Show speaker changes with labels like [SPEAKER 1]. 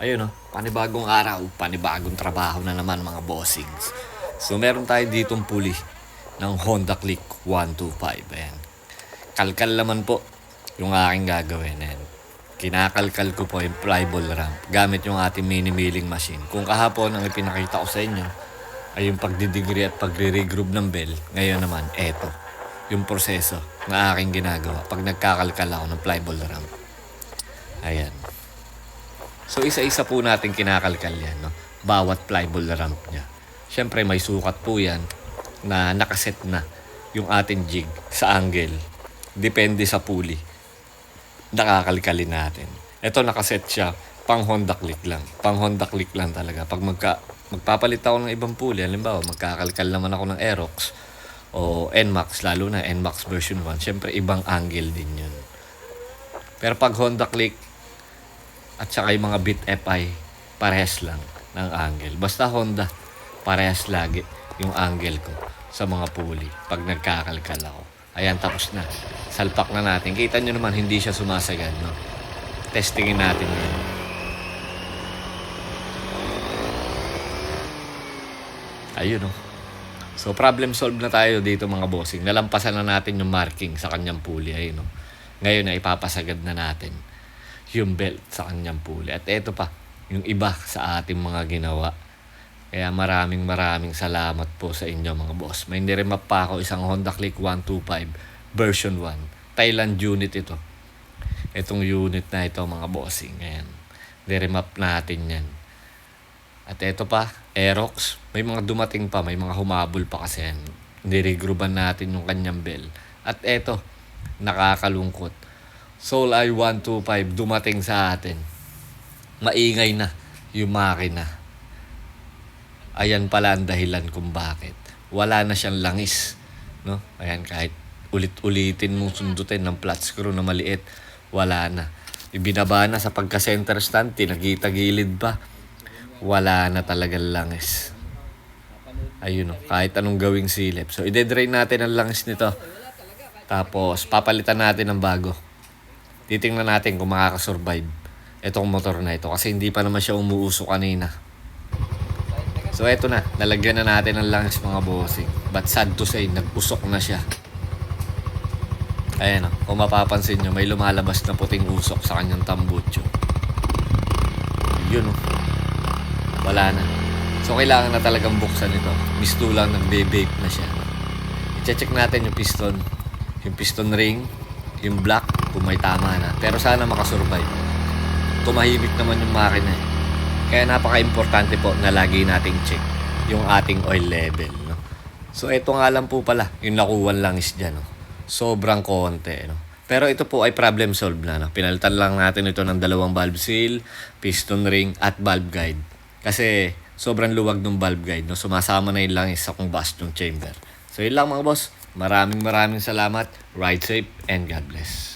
[SPEAKER 1] Ayun oh, panibagong araw, panibagong trabaho na naman mga bossings. So meron tayo ditong puli ng Honda Click 125. Ayan. Kalkal naman po yung aking gagawin. Ayan. Kinakalkal ko po yung flyball ramp gamit yung ating mini milling machine. Kung kahapon ang ipinakita ko sa inyo ay yung pagdidegree at pagre-regroup ng bell, ngayon naman, eto yung proseso na aking ginagawa pag nagkakalkal ako ng flyball ramp. Ayan. So isa-isa po natin kinakalkal yan, no? Bawat flyball ramp niya. Siyempre may sukat po yan na nakaset na yung ating jig sa angle. Depende sa pulley. Nakakalkalin natin. Ito nakaset siya pang Honda Click lang. Pang Honda Click lang talaga. Pag magka, magpapalit ako ng ibang pulley, halimbawa magkakalkal naman ako ng Aerox o NMAX, lalo na NMAX version 1, siyempre ibang angle din yun. Pero pag Honda Click, at saka yung mga Bit FI, parehas lang ng angle. Basta Honda, parehas lagi yung angle ko sa mga pulley pag nagkakalkal ako. Ayan, tapos na. Salpak na natin. Kita nyo naman, hindi siya sumasagad, no? Testingin natin yun. Ayun, no? So, problem solved na tayo dito mga bossing. Nalampasan na natin yung marking sa kanyang pulley. Ayun, no? Ngayon na ipapasagad na natin yung belt sa kanyang pulley. At eto pa, yung iba sa ating mga ginawa. Kaya maraming maraming salamat po sa inyo mga boss. May niremap pa ako isang Honda Click 125 version 1. Thailand unit ito. Itong unit na ito mga bossing. Ayan. Niremap natin yan. At eto pa, Aerox. May mga dumating pa, may mga humabol pa kasi yan. Niregruban natin yung kanyang bell. At eto, nakakalungkot. Soul I 125 dumating sa atin. Maingay na yung makina. Ayan pala ang dahilan kung bakit. Wala na siyang langis. No? Ayan, kahit ulit-ulitin mong sundutin ng flat screw na maliit, wala na. Ibinaba na sa pagka-center stand, tinagita-gilid pa. Wala na talagang langis. Ayun o, kahit anong gawing silip. So, ide-drain natin ang langis nito. Tapos, papalitan natin ng bago. Titingnan natin kung makakasurvive itong motor na ito. Kasi hindi pa naman siya umuusok kanina. So eto na, nalagyan na natin ng langis mga bossing. But sad to say, nag-usok na siya. Ayan o, kung mapapansin nyo, may lumalabas na puting usok sa kanyang tambutso. Yun o. Wala na. So kailangan na talagang buksan ito. Misto lang nagbe-vape na siya. I-check natin yung piston. Yung piston ring, yung black, kung may tama na. Pero sana makasurvive. Tumahimik naman yung makina eh. Kaya napaka-importante po na lagi nating check yung ating oil level. No? So ito nga lang po pala, yung nakuwan lang is dyan. No? Sobrang konti. No? Pero ito po ay problem solved na. No? Pinalitan lang natin ito ng dalawang valve seal, piston ring, at valve guide. Kasi sobrang luwag ng valve guide. No? Sumasama na yun lang sa combustion chamber. So yun lang mga boss. Maraming maraming salamat. Ride safe and God bless.